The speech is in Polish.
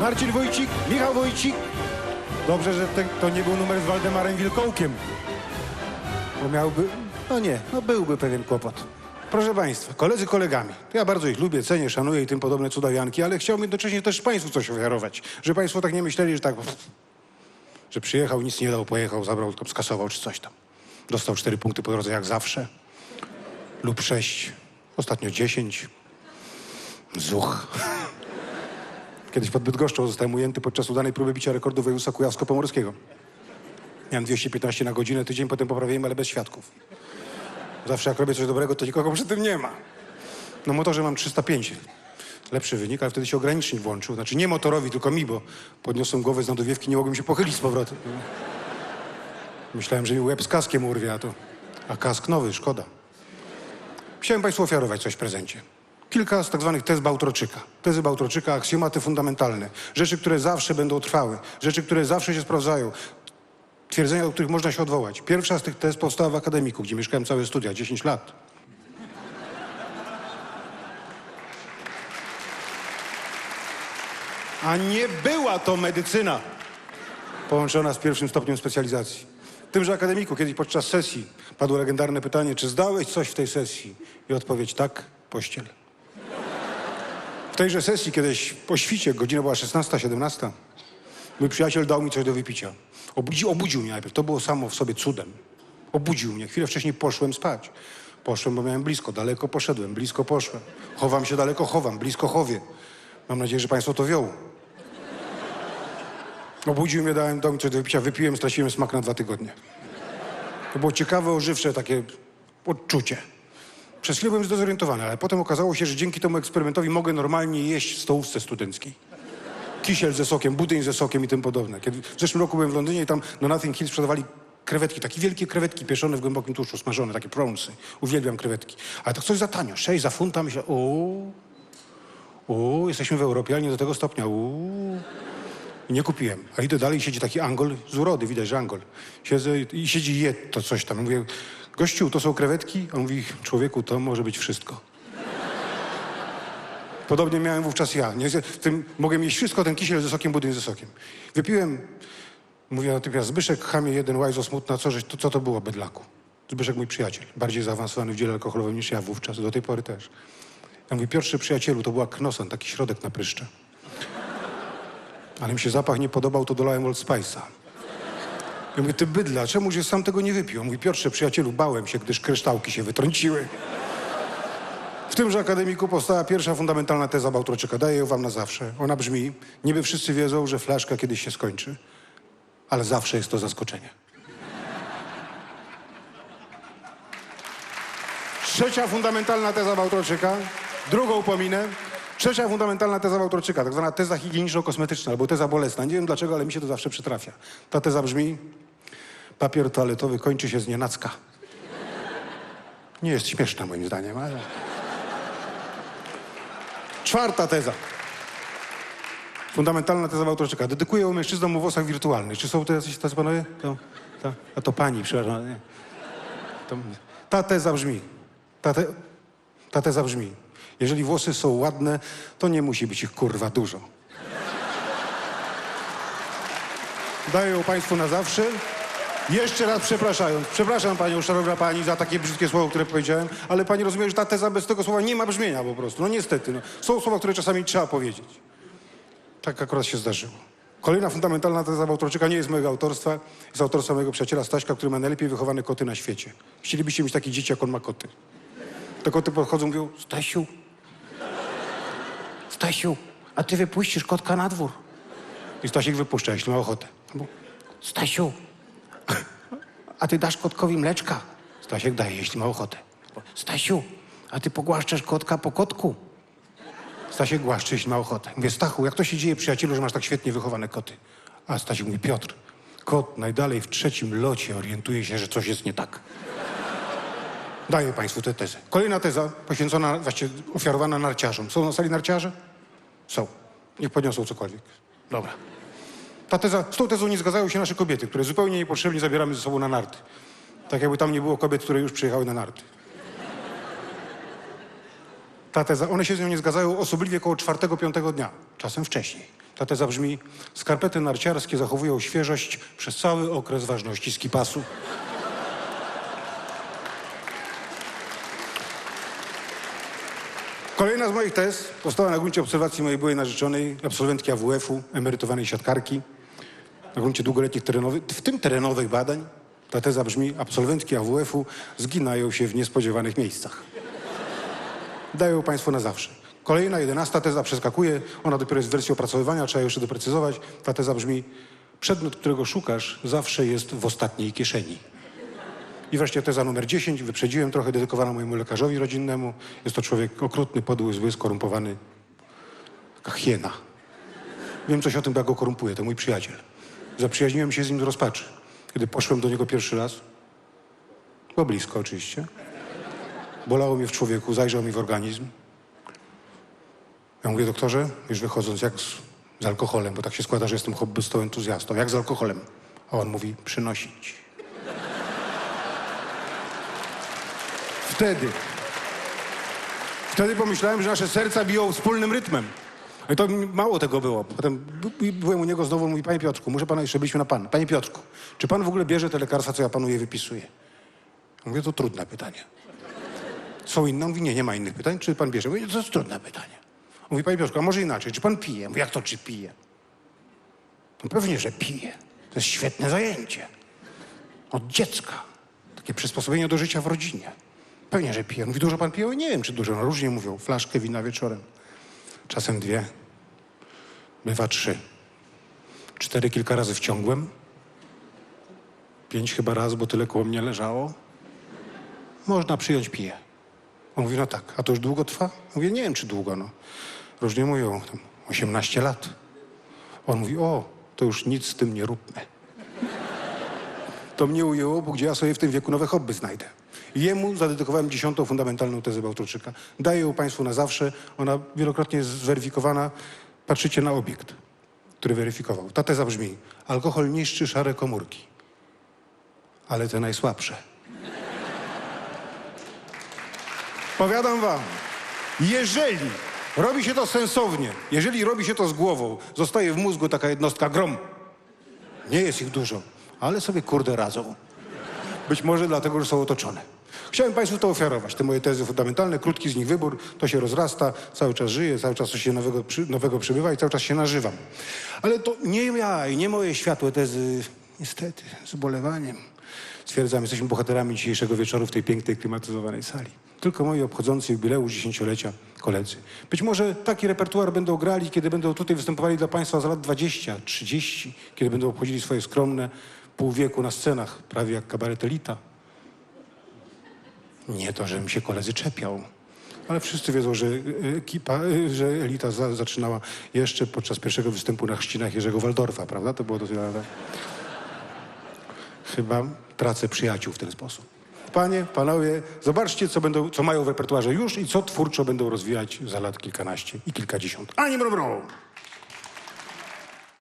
Marcin Wójcik, Michał Wójcik. Dobrze, że te, to nie był numer z Waldemarem Wilkołkiem. Bo miałby, no nie, no byłby pewien kłopot. Proszę Państwa, koledzy kolegami. Ja bardzo ich lubię, cenię, szanuję i tym podobne cudawianki, ale chciałbym jednocześnie też Państwu coś ofiarować. Żeby Państwo tak nie myśleli, że tak, że przyjechał, nic nie dał, pojechał, zabrał, tylko skasował czy coś tam. Dostał cztery punkty po drodze jak zawsze. Lub sześć. Ostatnio dziesięć. Zuch. Kiedyś pod Bydgoszczą zostałem ujęty podczas udanej próby bicia rekordu województwa kujawsko-pomorskiego. Miałem 215 na godzinę, tydzień potem poprawiłem, ale bez świadków. Zawsze jak robię coś dobrego, to nikogo przy tym nie ma. Na motorze mam 305. Lepszy wynik, ale wtedy się ogranicznik włączył. Znaczy nie motorowi, tylko mi, bo podniosłem głowę z nadowiewki, nie mogłem się pochylić z powrotem. Myślałem, że mi łeb z kaskiem urwie, a to... A kask nowy, szkoda. Chciałem Państwu ofiarować coś w prezencie. Kilka z tak zwanych tez Bałtroczyka. Tezy Bałtroczyka, aksjomaty fundamentalne. Rzeczy, które zawsze będą trwały. Rzeczy, które zawsze się sprawdzają. Twierdzenia, do których można się odwołać. Pierwsza z tych tez powstała w Akademiku, gdzie mieszkałem całe studia, 10 lat. A nie była to medycyna połączona z pierwszym stopniem specjalizacji. W tymże akademiku kiedyś podczas sesji padło legendarne pytanie, czy zdałeś coś w tej sesji? I odpowiedź tak, pościel. Tejże sesji kiedyś po świcie, godzina była 16-17, mój przyjaciel dał mi coś do wypicia. Obudzi, obudził mnie najpierw, to było samo w sobie cudem. Obudził mnie, chwilę wcześniej poszłem spać. Poszłem, bo miałem blisko, daleko poszedłem, blisko poszłem. Chowam się, daleko chowam, blisko chowię. Mam nadzieję, że Państwo to wioło. Obudził mnie, dałem dał mi coś do wypicia, wypiłem, straciłem smak na dwa tygodnie. To było ciekawe, ożywcze takie odczucie. Przez chwilę byłem zdezorientowany, ale potem okazało się, że dzięki temu eksperymentowi mogę normalnie jeść w stołówce studenckiej. Kisiel ze sokiem, budyń ze sokiem i tym podobne. Kiedy w zeszłym roku byłem w Londynie i tam na Nothing Hill sprzedawali krewetki, takie wielkie krewetki pieczone w głębokim tłuszczu, smażone, takie pronsy. Uwielbiam krewetki. Ale to coś za tanio, 6 za funta. Myślę, o, o, jesteśmy w Europie, ale nie do tego stopnia. Uuu. I nie kupiłem. A idę dalej, siedzi taki Angol z urody, widać, że Angol. Siedzę i siedzi i je to coś tam. Mówię, gościu, to są krewetki? On mówi, człowieku, to może być wszystko. Podobnie miałem wówczas ja. Nie, w tym mogłem jeść wszystko, ten kisiel ze sokiem, budyń ze sokiem. Wypiłem, mówię natychmiast, Zbyszek, chamie jeden, łajzo smutna, co, to, co to było, bydlaku? Zbyszek mój przyjaciel, bardziej zaawansowany w dziele alkoholowym niż ja wówczas, do tej pory też. Ja mówię, Piotrze, przyjacielu, to była knosan, taki środek na pryszcze. Ale mi się zapach nie podobał, to dolałem Old Spice'a. Ja mówię, ty bydla, czemu się sam tego nie wypił? On mówi, Piotrze, przyjacielu, bałem się, gdyż kryształki się wytrąciły. W tymże akademiku powstała pierwsza fundamentalna teza Bałtroczyka. Daję ją wam na zawsze. Ona brzmi, niby wszyscy wiedzą, że flaszka kiedyś się skończy, ale zawsze jest to zaskoczenie. Trzecia fundamentalna teza Bałtroczyka, drugą pominę. Trzecia fundamentalna teza Bałtroczyka, tak zwana teza higieniczno-kosmetyczna albo teza bolesna. Nie wiem dlaczego, ale mi się to zawsze przytrafia. Ta teza brzmi, papier toaletowy kończy się z nienacka. Nie jest śmieszna moim zdaniem, ale... Czwarta teza. Fundamentalna teza Bałtroczyka. Dedykuję mężczyznom o włosach wirtualnych. Czy są to jacyś tacy panowie? To, to, a to pani, przepraszam. To, ta teza brzmi. Ta, te, ta teza brzmi. Jeżeli włosy są ładne, to nie musi być ich kurwa dużo. Daję ją Państwu na zawsze. Jeszcze raz przepraszając. Przepraszam Panią, szanowna Pani, za takie brzydkie słowo, które powiedziałem, ale Pani rozumie, że ta teza bez tego słowa nie ma brzmienia po prostu. No niestety. No. Są słowa, które czasami trzeba powiedzieć. Tak akurat się zdarzyło. Kolejna fundamentalna teza Bałtroczyka nie jest mojego autorstwa. Jest autorstwa mojego przyjaciela Staśka, który ma najlepiej wychowane koty na świecie. Chcielibyście mieć takie dzieci, jak on ma koty. Te koty podchodzą i mówią, Stasiu, Stasiu, a ty wypuścisz kotka na dwór. I Stasiek wypuszcza, jeśli ma ochotę. Stasiu, a ty dasz kotkowi mleczka? Stasiek daje, jeśli ma ochotę. Stasiu, a ty pogłaszczasz kotka po kotku? Stasiek głaszczy, jeśli ma ochotę. Mówię, Stachu, jak to się dzieje, przyjacielu, że masz tak świetnie wychowane koty? A Stasiek mówi, Piotr, kot najdalej w trzecim locie orientuje się, że coś jest nie tak. Daję Państwu tę tezę. Kolejna teza poświęcona, właściwie ofiarowana narciarzom. Są na sali narciarze? Są. Niech podniosą cokolwiek. Dobra. Ta teza, z tą tezą nie zgadzają się nasze kobiety, które zupełnie niepotrzebnie zabieramy ze sobą na narty. Tak jakby tam nie było kobiet, które już przyjechały na narty. Ta teza, one się z nią nie zgadzają osobliwie koło czwartego, piątego dnia, czasem wcześniej. Ta teza brzmi, skarpety narciarskie zachowują świeżość przez cały okres ważności skipasu. Kolejna z moich tez powstała na gruncie obserwacji mojej byłej narzeczonej, absolwentki AWF-u, emerytowanej siatkarki, na gruncie długoletnich terenowych, w tym terenowych badań. Ta teza brzmi, absolwentki AWF-u zginają się w niespodziewanych miejscach. Dają Państwo na zawsze. Kolejna, jedenasta teza przeskakuje, ona dopiero jest w wersji opracowywania, trzeba jeszcze doprecyzować. Ta teza brzmi, przedmiot, którego szukasz, zawsze jest w ostatniej kieszeni. I wreszcie teza numer 10, wyprzedziłem trochę, dedykowana mojemu lekarzowi rodzinnemu. Jest to człowiek okrutny, podły, zły, skorumpowany. Taka hiena. Wiem coś o tym, jak go korumpuje, to mój przyjaciel. Zaprzyjaźniłem się z nim z rozpaczy. Kiedy poszłem do niego pierwszy raz, bo blisko oczywiście, bolało mnie w człowieku, zajrzał mi w organizm. Ja mówię, doktorze, już wychodząc, jak z, z alkoholem, bo tak się składa, że jestem hobbystą, entuzjastą, jak z alkoholem? A on mówi, przynosić. Wtedy. Wtedy pomyślałem, że nasze serca biją wspólnym rytmem. I to mało tego było. Potem by- byłem u niego znowu, mówi, panie Piotrku, muszę pana jeszcze byliśmy na pan. Panie Piotrku, czy pan w ogóle bierze te lekarstwa, co ja panu je wypisuję? Mówię, to trudne pytanie. Są inne? Mówi, nie, nie ma innych pytań. Czy pan bierze? Mówię, to jest trudne pytanie. Mówi, panie Piotrku, a może inaczej, czy pan pije? Mówię, jak to, czy pije? No pewnie, że pije. To jest świetne zajęcie. Od dziecka. Takie przysposobienie do życia w rodzinie. Pewnie, że pije. Mówi, dużo pan pije? Nie wiem, czy dużo. No różnie mówią. Flaszkę wina wieczorem. Czasem dwie. Bywa trzy. Cztery kilka razy wciągłem. Pięć chyba raz, bo tyle koło mnie leżało. Można przyjąć, piję. On mówi, no tak. A to już długo trwa? Mówię, nie wiem, czy długo, no. Różnie mówią. Tam 18 lat. On mówi, o, to już nic z tym nie róbmy. To mnie ujęło, bo gdzie ja sobie w tym wieku nowe hobby znajdę. Jemu zadedykowałem dziesiątą fundamentalną tezę Bałturczyka. Daję ją Państwu na zawsze. Ona wielokrotnie jest zweryfikowana. Patrzycie na obiekt, który weryfikował. Ta teza brzmi, alkohol niszczy szare komórki, ale te najsłabsze. Powiadam wam, jeżeli robi się to sensownie, jeżeli robi się to z głową, zostaje w mózgu taka jednostka grom. Nie jest ich dużo, ale sobie kurde radzą. Być może dlatego, że są otoczone. Chciałem Państwu to ofiarować, te moje tezy fundamentalne, krótki z nich wybór, to się rozrasta, cały czas żyję, cały czas coś się nowego, nowego przybywa i cały czas się nażywam. Ale to nie ja i nie moje światłe tezy, niestety, z ubolewaniem. Stwierdzam, jesteśmy bohaterami dzisiejszego wieczoru w tej pięknej, klimatyzowanej sali. Tylko moi obchodzący jubileusz dziesięciolecia koledzy. Być może taki repertuar będą grali, kiedy będą tutaj występowali dla Państwa za lat 20, 30, kiedy będą obchodzili swoje skromne pół wieku na scenach, prawie jak kabaret Elita. Nie to, żebym się koledzy czepiał. Ale wszyscy wiedzą, że e, ekipa, e, że Elita za, zaczynała jeszcze podczas pierwszego występu na chrzcinach Jerzego Waldorfa, prawda? To było dosyć... ale- Chyba tracę przyjaciół w ten sposób. Panie, panowie, zobaczcie, co, będą, co mają w repertuarze już i co twórczo będą rozwijać za lat kilkanaście i kilkadziesiąt. Ani mromrą!